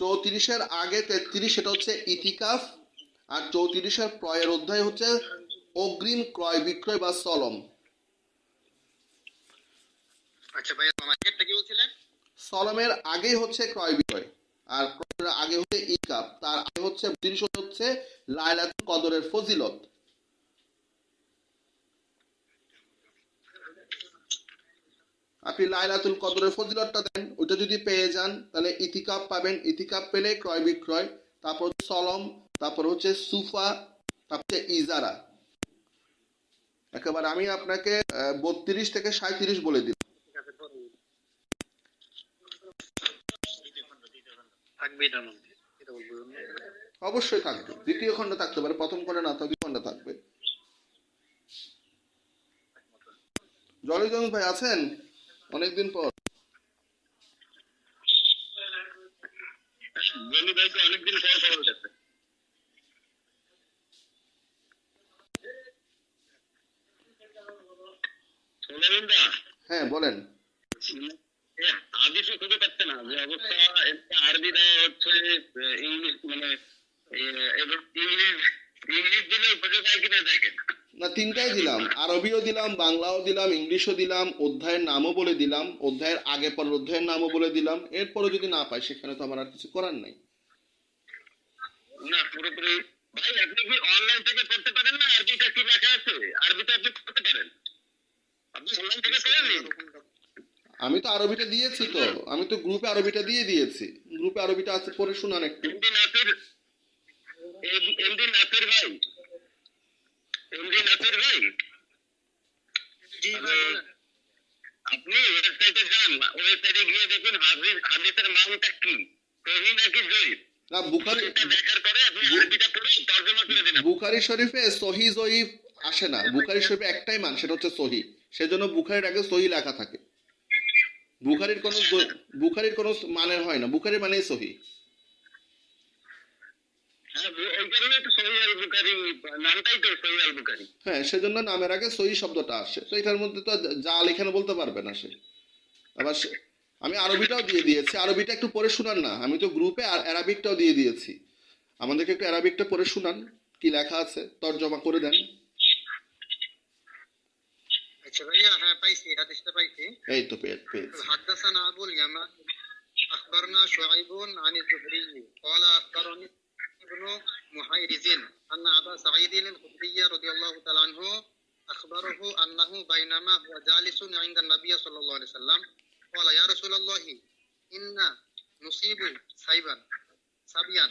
চৌত্রিশের আগে তেত্রিশ সেটা হচ্ছে ইতিকাফ। আর চৌত্রিশের প্রয়ের অধ্যায় হচ্ছে অগ্রিম ক্রয় বিক্রয় বা সলম আচ্ছা কি বলছিলেন? সলমের আগেই হচ্ছে ক্রয় বিক্রয়। আর ক্রয়ের আগে হচ্ছে ইকাপ তার আগে হচ্ছে তিরিশ হচ্ছে লাইলাতুল কদরের ফজিলত। আপনি লাইলাতুল কদরের ফজিলতটা দেন ওটা যদি পেয়ে যান তাহলে ইতিকাপ পাবেন। ইতিকাপ পেলে ক্রয় বিক্রয় তারপর সলম তারপর হচ্ছে সুফা তারপর ইজারা। একেবারে আমি আপনাকে বত্রিশ থেকে সাঁত্রিশ বলে দিলাম। অবশ্যই থাকবে। দ্বিতীয় খণ্ড থাকতে পারে। প্রথম খণ্ডে না তৃতীয় খণ্ড থাকবে। জলিজন ভাই আছেন? অনেকদিন পর। অনেকদিন হ্যাঁ বলেন। আদিসে খুঁজে পাচ্ছে না যে অবস্থা আরবি দেওয়া হচ্ছে ইংলিশ মানে ইংলিশ ইংলিশ দিলে খুঁজে পায় কিনা দেখেন। না তিনটাই দিলাম। আরবিও দিলাম বাংলাও দিলাম ইংলিশও দিলাম অধ্যায়ের নামও বলে দিলাম অধ্যায়ের আগে পরের অধ্যায়ের নামও বলে দিলাম এরপরে যদি না পাই সেখানে তো আমার আর কিছু করার নাই। না পুরোপুরি ভাই আপনি কি অনলাইন থেকে পড়তে পারেন না? আরবিটা কি লেখা আছে? আরবিটা আপনি পড়তে পারেন? আপনি অনলাইন থেকে পড়েন আমি তো আরবিটা দিয়েছি তো। আমি তো গ্রুপে আরবিটা দিয়ে দিয়েছি। গ্রুপে আরবিটা আছে পরে শুনান একটু। এমডি নাসির এমডি নাসির ভাই ভাই? আপনি ওয়েবসাইটে যান ওয়েবসাইটে গিয়ে দেখুন হাদিস হাদিসের মানটা কি? সহি নাকি জয়ীফ না বুখারি দেখার পরে আপনি আরবিটা পড়ে তর্জমা করে দিন বুখারি শরীফে সহি জয়ীফ আসে না। বুখারি শরীফে একটাই মান সেটা হচ্ছে সহি। সেজন্য বুখারির আগে সহি লেখা থাকে। বুখারির কোনো বুখারির কোনো মানের হয় না। বুখারির মানেই সহি হ্যাঁ ওই কারণে তো সহি আল বুখারি নামটাই তো সহি আল বুখারি হ্যাঁ সেজন্য নামের আগে শব্দটা আসে। তো এটার মধ্যে তো জাল এখানে বলতে পারবে না সে। আবার আমি আরবিটাও দিয়ে দিয়েছি। আরবিটা একটু পরে শুনান না। আমি তো গ্রুপে অ্যারাবিকটাও দিয়ে দিয়েছি। আমাদেরকে একটু অ্যারাবিকটা পরে শুনান। কি লেখা আছে তর্জমা করে দেন। আচ্ছা ভাইয়া হ্যাঁ এই তো পেয়ে পেয়েছি। হাদাসানা আবুল ইয়ামান জুহরি। ক্বালা ابن محيرز أن أبا سعيد الخدري رضي الله تعالى عنه أخبره أنه بينما هو جالس عند النبي صلى الله عليه وسلم قال يا رسول الله إنا نصيب سيبا سبيا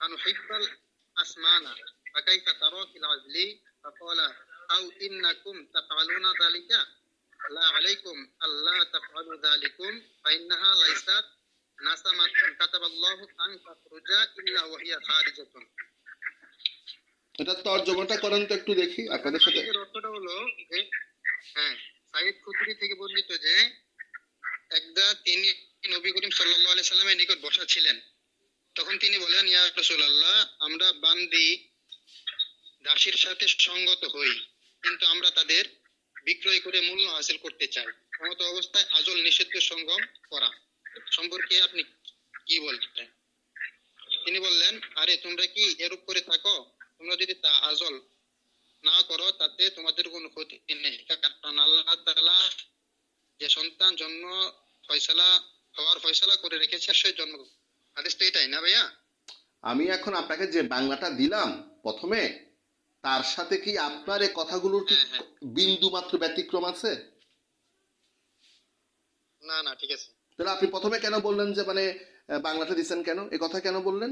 فنحب الأسمان فكيف ترى في العزل؟ فقال أو إنكم تفعلون ذلك؟ لا عليكم ألا تفعلوا ذلكم فإنها ليست এটা তর্জমাটা করেন তো একটু দেখি আপনাদের সাথে। অর্থটা হলো হ্যাঁ সাইদ খুদরি থেকে বর্ণিত যে একদা তিনি নবী করিম সাল্লাল্লাহু আলাইহি সাল্লামের নিকট বসা ছিলেন। তখন তিনি বলেন ইয়া রাসূলুল্লাহ আমরা বান্দি দাসীর সাথে সঙ্গত হই কিন্তু আমরা তাদের বিক্রয় করে মূল্য হাসিল করতে চাই। সমত অবস্থায় আজল নিষিদ্ধ সঙ্গম করা। সম্পর্কে আপনি কি বলছেন? তিনি বললেন আরে তোমরা কি এরূপ করে থাকো? তোমরা যদি তা আজল না করো তাতে তোমাদের কোনো ক্ষতি নেই। কারণ আল্লাহ তাআলা যে সন্তান জন্ম ফয়সালা হওয়ার ফয়সালা করে রেখেছে সে জন্ম হাদিস তো এটাই না ভাইয়া? আমি এখন আপনাকে যে বাংলাটা দিলাম প্রথমে তার সাথে কি আপনার এই কথাগুলোর কি হ্যাঁ, হ্যাঁ। বিন্দু মাত্র ব্যতিক্রম আছে? না না ঠিক আছে। তাহলে আপনি প্রথমে কেন বললেন যে মানে বাংলাটা দিচ্ছেন কেন? এই কথা কেন বললেন?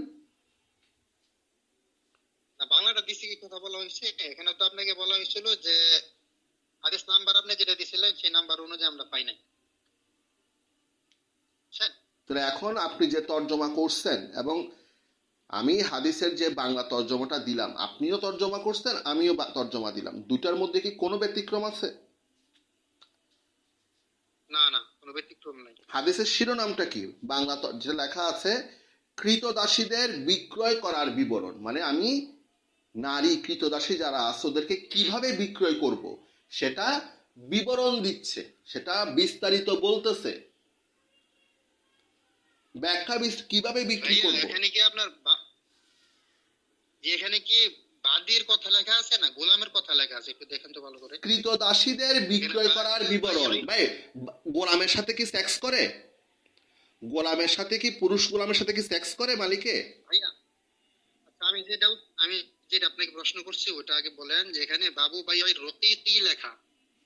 বাংলাটা দিছি কি কথা বলা হয়েছে। এখানে তো আপনাকে বলা হয়েছিল যে হাদিস নাম্বার আপনি যেটা দিছিলেন সেই নাম্বার অনুযায়ী আমরা পাই নাই। তাহলে এখন আপনি যে তর্জমা করছেন এবং আমি হাদিসের যে বাংলা তর্জমাটা দিলাম আপনিও তর্জমা করছেন আমিও তর্জমা দিলাম। দুটার মধ্যে কি কোনো ব্যতিক্রম আছে? না না হাদিসের শিরোনামটা কি? বাংলা যে লেখা আছে কৃতদাসীদের বিক্রয় করার বিবরণ। মানে আমি নারী কৃতদাসী যারা আছে ওদেরকে কীভাবে বিক্রয় করব? সেটা বিবরণ দিচ্ছে সেটা বিস্তারিত বলতেছে। ব্যাখ্যা কীভাবে বিক্রি করব? এখানে কি আপনার এখানে কি বাদীর কথা লেখা আছে না গোলামের কথা লেখা আছে একটু দেখেন তো ভালো করে। কৃতদাসীদের বিক্রয় করার বিবরণ। ভাই গোলামের সাথে কি সেক্স করে? গোলামের সাথে কি পুরুষ গোলামের সাথে কি সেক্স করে মালিকে? আচ্ছা আমি যেটা আমি যেটা আপনাকে প্রশ্ন করছি ওটা আগে বলেন যে এখানে বাবু ভাই ওই রকিকি লেখা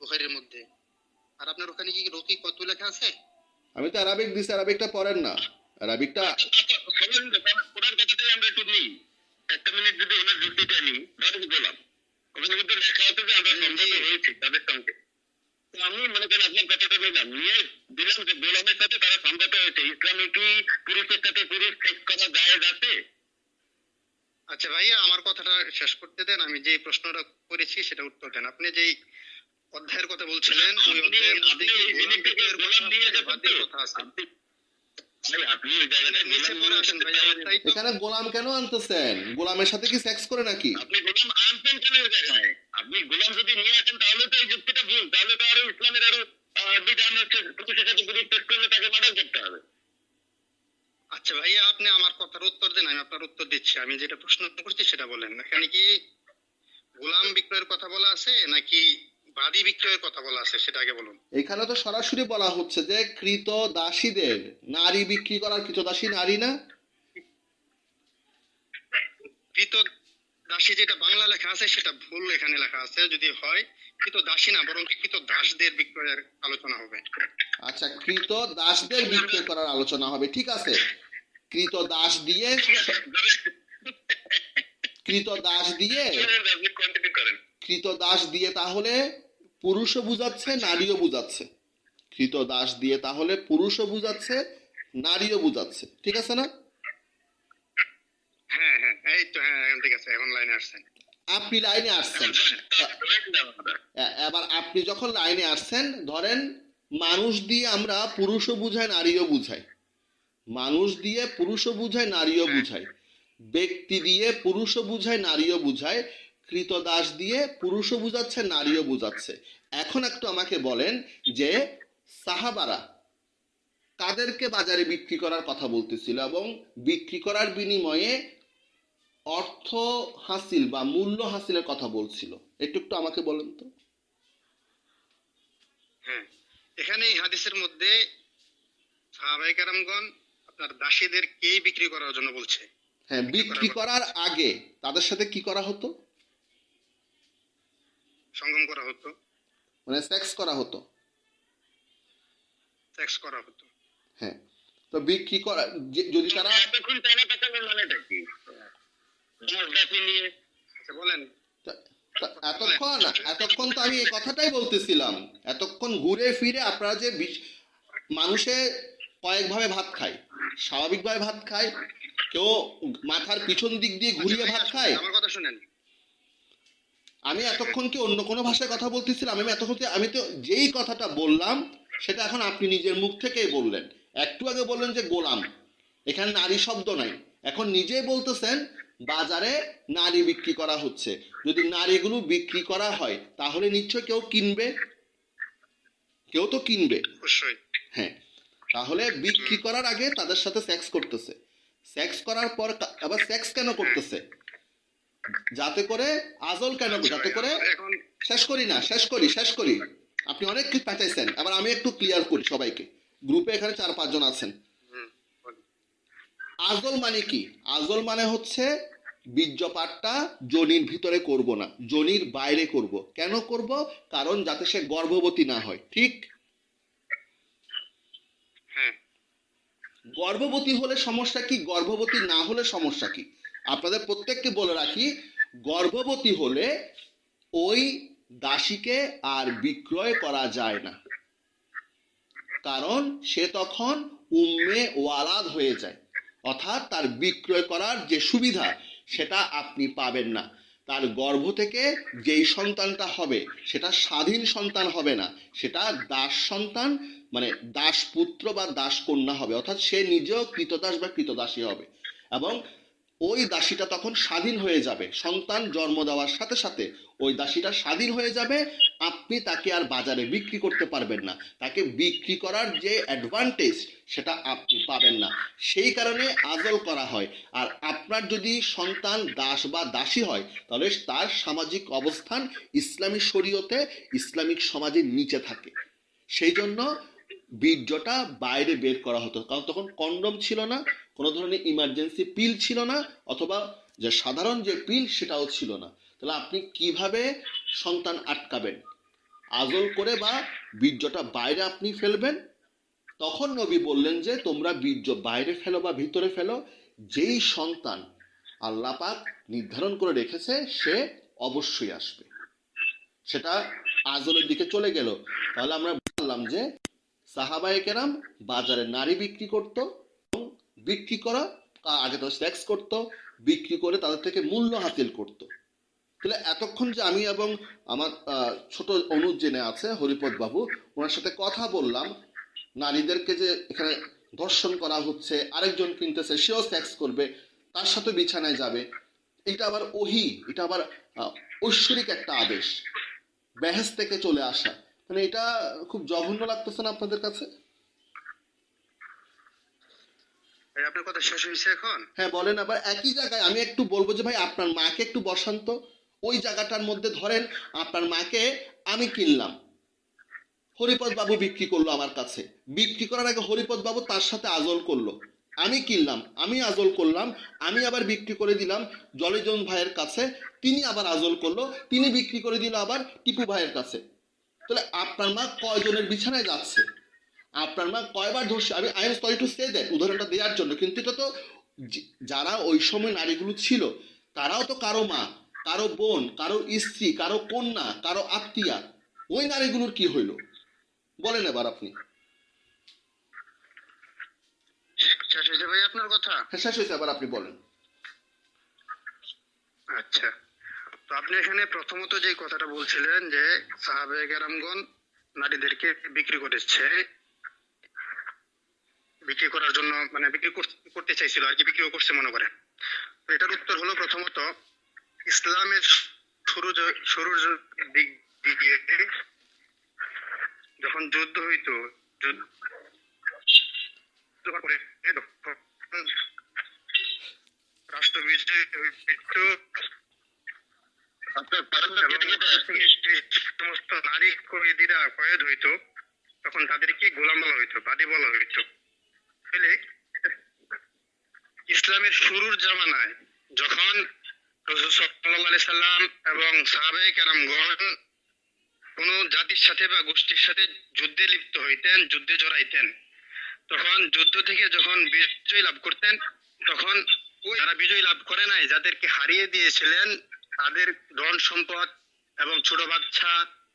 বুখারীর মধ্যে। আর আপনার ওখানে কি রকি কত লেখা আছে? আমি তো অ্যারাবিক দিছি অ্যারাবিকটা পড়েন না। অ্যারাবিকটা আচ্ছা ওনার কথাটাই আমরা একটু নিই। একটা মিনিট যদি ওনার যুক্তিটা নিই ধরেন গোলাম ওখানে কিন্তু লেখা আছে যে আমরা সম্মত হয়েছি তাদের সঙ্গে। আমি মনে করেন আপনার কথাটা নিলাম নিয়ে দিলাম যে গোলামের সাথে তারা সম্মত হয়েছে। ইসলামে কি পুরুষের সাথে পুরুষ সেক্স করা জায়েজ আছে? আচ্ছা ভাইয়া আমার কথাটা শেষ করতে দেন। আমি যে প্রশ্নটা করেছি সেটা উত্তর দেন। আপনি যেই অধ্যায়ের কথা বলছিলেন ওই অধ্যায়ের মধ্যে কথা আছে, এখানে গোলাম কেন আনতেছেন? গোলামের সাথে কি সেক্স করে নাকি? আপনি গোলাম আনছেন কেন ওই জায়গায়? আপনি গোলাম যদি নিয়ে আসেন তাহলে তো এই যুক্তিটা ভুল। তাহলে তো আরও ইসলামের আরও বিধান হচ্ছে পুরুষের সাথে টেস্ট করলে তাকে মার্ডার করতে হবে। আচ্ছা ভাইয়া আপনি আমার কথার উত্তর দেন আমি আপনার উত্তর দিচ্ছি। আমি যেটা প্রশ্ন করছি সেটা বলেন। এখানে কি গোলাম বিক্রয়ের কথা বলা আছে নাকি বাদী বিক্রয়ের কথা বলা আছে সেটা আগে বলুন। এখানে তো সরাসরি বলা হচ্ছে যে কৃত দাসীদের নারী বিক্রি করার কৃত দাসী নারী না? কৃত দাসী যেটা বাংলা লেখা আছে সেটা ভুল এখানে লেখা আছে যদি হয় কৃত দাসী না বরং কৃত দাসদের বিক্রয়ের আলোচনা হবে। আচ্ছা কৃত দাসদের বিক্রয় করার আলোচনা হবে ঠিক আছে? কৃত দাস দিয়ে কৃত দাস দিয়ে কৃত দাস দিয়ে তাহলে পুরুষও বুঝাচ্ছে নারীও বুঝাচ্ছে। কৃত দাস দিয়ে তাহলে পুরুষও বুঝাচ্ছে নারীও বুঝাচ্ছে। ঠিক আছে না? হ্যাঁ হ্যাঁ হ্যাঁ আপনি লাইনে আসছেন। এবার আপনি যখন লাইনে আসছেন ধরেন মানুষ দিয়ে আমরা পুরুষও বুঝাই নারীও বুঝাই। মানুষ দিয়ে পুরুষও বুঝাই নারীও বুঝাই। ব্যক্তি দিয়ে পুরুষও বুঝায় নারীও বুঝায় কৃতদাস দিয়ে পুরুষও বুঝাচ্ছে নারীও বুঝাচ্ছে। এখন একটু আমাকে বলেন যে সাহাবারা তাদেরকে বাজারে বিক্রি করার কথা বলতেছিল এবং বিক্রি করার বিনিময়ে অর্থ হাসিল বা মূল্য হাসিলের কথা বলছিল। একটু একটু আমাকে বলেন তো। হ্যাঁ এখানে এই হাদিসের মধ্যে সাহাবাই কারামগণ আপনার দাসীদের কেই বিক্রি করার জন্য বলছে? হ্যাঁ বিক্রি করার আগে তাদের সাথে কি করা হতো? সঙ্গম করা হতো। মানে সেক্স করা হতো। সেক্স করা হতো। হ্যাঁ। তো বিক্রি করা যদি তারা এতক্ষণ চায়না পেছানোর মানেটা কি? নিয়ে। আচ্ছা বলেন। এতক্ষণ এতক্ষণ তো আমি এই কথাটাই বলতেছিলাম। এতক্ষণ ঘুরে ফিরে আপনারা যে মানুষে কয়েকভাবে ভাত খায় স্বাভাবিকভাবে ভাত খায় কেউ মাথার পিছন দিক দিয়ে ঘুরিয়ে ভাত খায়। আমার কথা শুনেন। আমি এতক্ষণ কি অন্য কোনো ভাষায় কথা বলতেছিলাম? আমি এতক্ষণ আমি তো যেই কথাটা বললাম সেটা এখন আপনি নিজের মুখ থেকেই বললেন। একটু আগে বললেন যে গোলাম। এখানে নারী শব্দ নাই। এখন নিজেই বলতেছেন বাজারে নারী বিক্রি করা হচ্ছে। যদি নারীগুলো বিক্রি করা হয় তাহলে নিশ্চয় কেউ কিনবে? কেউ তো কিনবে। অবশ্যই। হ্যাঁ। তাহলে বিক্রি করার আগে তাদের সাথে সেক্স করতেছে। সেক্স করার পর আবার সেক্স কেন করতেছে? যাতে করে আজল কেন যাতে করে শেষ করি না শেষ করি শেষ করি। আপনি অনেক কিছু পাঠাইছেন। আবার আমি একটু ক্লিয়ার করি সবাইকে। গ্রুপে এখানে চার পাঁচজন আছেন। আজল মানে কি? আজল মানে হচ্ছে বীর্যপাতটা জনির ভিতরে করব না জনির বাইরে করব। কেন করব? কারণ যাতে সে গর্ভবতী না হয়। ঠিক? হ্যাঁ। গর্ভবতী হলে সমস্যা কি? গর্ভবতী না হলে সমস্যা কি? আপনাদের প্রত্যেককে বলে রাখি, গর্ভবতী হলে ওই দাসীকে আর বিক্রয় করা যায় না। কারণ সে তখন উম্মে ওয়ালাদ হয়ে যায়। অর্থাৎ তার বিক্রয় করার যে সুবিধা, সেটা আপনি পাবেন না। তার গর্ভ থেকে যেই সন্তানটা হবে, সেটা স্বাধীন সন্তান হবে না। সেটা দাস সন্তান মানে দাসপুত্র বা দাসকন্যা হবে। অর্থাৎ সে নিজেও কৃতদাস বা কৃতদাসী হবে। এবং ওই দাসীটা তখন স্বাধীন হয়ে যাবে। সন্তান জন্ম দেওয়ার সাথে সাথে ওই দাসীটা স্বাধীন হয়ে যাবে। আপনি তাকে আর বাজারে বিক্রি করতে পারবেন না। তাকে বিক্রি করার যে অ্যাডভান্টেজ সেটা আপনি পাবেন না। সেই কারণে আজল করা হয়। আর আপনার যদি সন্তান দাস বা দাসী হয়, তাহলে তার সামাজিক অবস্থান ইসলামী শরীয়তে, ইসলামিক সমাজের নিচে থাকে। সেই জন্য বীর্যটা বাইরে বের করা হতো। কারণ তখন কন্ডম ছিল না। কোনো ধরনের ইমার্জেন্সি পিল ছিল না, অথবা যে সাধারণ যে পিল সেটাও ছিল না। তাহলে আপনি কীভাবে সন্তান আটকাবেন? আজল করে বা বীর্যটা বাইরে আপনি ফেলবেন? তখন নবী বললেন যে, তোমরা বীর্য বাইরে ফেলো বা ভিতরে ফেলো। যেই সন্তান আল্লাহ পাক নির্ধারণ করে রেখেছে, সে অবশ্যই আসবে। সেটা আজলের দিকে চলে গেল। তাহলে আমরা বললাম যে সাহাবায়ে কেরাম বাজারে নারী বিক্রি করত বিক্রি করা আগে তো সেক্স করতো, বিক্রি করে তাদের থেকে মূল্য হাসিল করতো। তাহলে এতক্ষণ যে আমি এবং আমার ছোট অনুজ জেনে আছে, হরিপদ বাবু, ওনার সাথে কথা বললাম, নারীদেরকে যে এখানে ধর্ষণ করা হচ্ছে, আরেকজন কিনতেছে, সেও সেক্স করবে, তার সাথে বিছানায় যাবে। এটা আবার ওহি, এটা আবার ঐশ্বরিক একটা আদেশ বেহেস থেকে চলে আসা। মানে এটা খুব জঘন্য লাগতেছে না আপনাদের কাছে ভাই আপনার কথা শেষ হয়েছে এখন? হ্যাঁ বলেন আবার একই জায়গায় আমি একটু বলব যে ভাই, আপনার মাকে একটু বসান তো। ওই জায়গাটার মধ্যে ধরেন, আপনার মাকে আমি কিনলাম। হরিপদ বাবু বিক্রি করল আমার কাছে। বিক্রি করার আগে হরিপদ বাবু তার সাথে আজল করল। আমি কিনলাম, আমি আজল করলাম, আমি আবার বিক্রি করে দিলাম জলেজন ভাইয়ের কাছে। তিনি আবার আজল করল, তিনি বিক্রি করে দিল আবার টিপু ভাইয়ের কাছে। তাহলে আপনার মা কয়জনের বিছানায় যাচ্ছে? আপনার মা কয়বার ধরছে? আমি I am sorry to say that উদাহরণটা দেওয়ার জন্য কিন্তু এটা তো যারা ওই সময় নারীগুলো ছিল তারাও তো কারও মা কারও বোন কারও স্ত্রী কারও কন্যা কারও আত্মীয়া ওই নারীগুলোর কি হইল? বলেন এবার আপনি। শেষ হয়েছে ভাই আপনার কথা? হ্যাঁ শেষ হয়েছে আবার আপনি বলেন। আচ্ছা তো আপনি এখানে প্রথমত যে কথাটা বলছিলেন যে সাহাবে কেরামগণ নারীদেরকে বিক্রি করেছে বিক্রি করার জন্য মানে বিক্রি করতে চাইছিল আর কি বিক্রিও করছে মনে করেন। এটার উত্তর হলো প্রথমত ইসলামের শুরু শুরুর দিক দিয়ে যখন যুদ্ধ হইতো করে রাষ্ট্র বিজয় হইতো। সমস্ত নারী কয়েদিরা কয়েদ হইতো তখন তাদেরকে গোলাম বলা হইতো বাদী বলা হইতো। তাহলে ইসলামের শুরুর জামানায় যখন সাল্লাম এবং সাহাবে কেরামগণ কোন জাতির সাথে বা গোষ্ঠীর সাথে যুদ্ধে লিপ্ত হইতেন, যুদ্ধে জড়াইতেন, তখন যুদ্ধ থেকে যখন বিজয় লাভ করতেন, তখন যারা বিজয় লাভ করে নাই, যাদেরকে হারিয়ে দিয়েছিলেন, তাদের ধন সম্পদ এবং ছোট বাচ্চা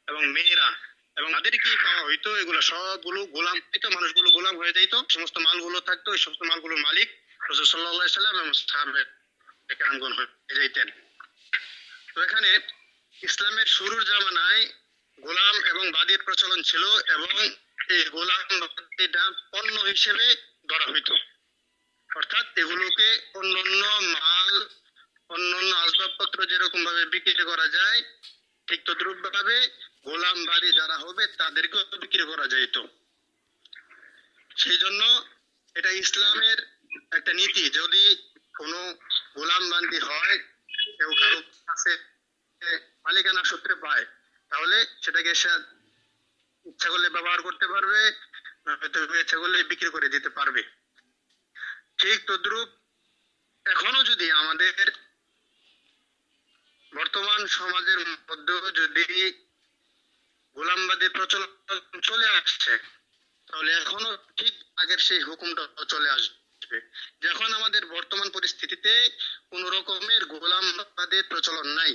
এবং মেয়েরা এবং তাদেরকেই পাওয়া হইতো? এগুলো সবগুলো গোলাম হইতো, মানুষগুলো গোলাম হয়ে যাইতো। সমস্ত মালগুলো থাকতো, এই সমস্ত মালগুলোর মালিক রসুল সাল্লাহ সাল্লাম এবং সাহাবে কেরামগণ হয়ে যাইতেন। তো এখানে ইসলামের শুরুর জামানায় গোলাম এবং বাদীর প্রচলন ছিল এবং এই গোলাম পণ্য হিসেবে ধরা হইতো। অর্থাৎ এগুলোকে অন্যান্য মাল, অন্যান্য আসবাবপত্র যেরকম ভাবে বিক্রি করা যায় ঠিক তদ্রুপ ভাবে গোলাম বাদী যারা হবে, তাদেরকেও বিক্রি করা যাইতো সেই জন্য এটা ইসলামের একটা নীতি। যদি কোনো গোলাম বান্দি হয়, কেউ কারও কাছে মালিকানা সূত্রে পায়, তাহলে সেটাকে সে ইচ্ছা করলে ব্যবহার করতে পারবে ইচ্ছা করলে বিক্রি করে দিতে পারবে। ঠিক তদ্রুপ এখনও যদি আমাদের বর্তমান সমাজের মধ্যেও যদি গোলামবাদী প্রচলন চলে আসছে, তাহলে এখনও ঠিক আগের সেই হুকুমটা চলে আসবে। যখন আমাদের বর্তমান পরিস্থিতিতে কোন রকমের গোলামবাদের প্রচলন নাই,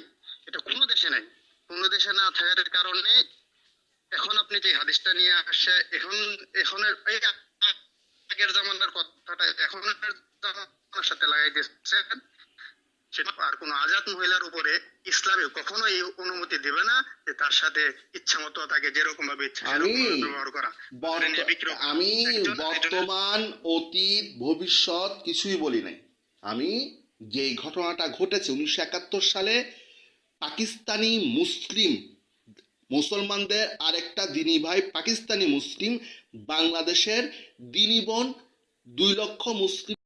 এটা কোনো দেশে নাই। কোনো দেশে না থাকার কারণে এখন আপনি যে হাদিসটা নিয়ে আসছে, এখন এখনের এই আগের জামানার কথাটা এখনের জামানার সাথে লাগাই দিচ্ছেন সেটা আর কোনো আজাদ মহিলার উপরে ইসলামে কখনো এই অনুমতি দেবে না যে তার সাথে ইচ্ছা মতো তাকে যেরকম ভাবে ইচ্ছা ব্যবহার করা। নিয়ে আমি বর্তমান অতীত ভবিষ্যৎ কিছুই বলি নাই। আমি যে ঘটনাটা ঘটেছে উনিশশো একাত্তর সালে পাকিস্তানি মুসলিম মুসলমানদের আরেকটা দিনী ভাই পাকিস্তানি মুসলিম বাংলাদেশের দিনী বোন দুই লক্ষ মুসলিম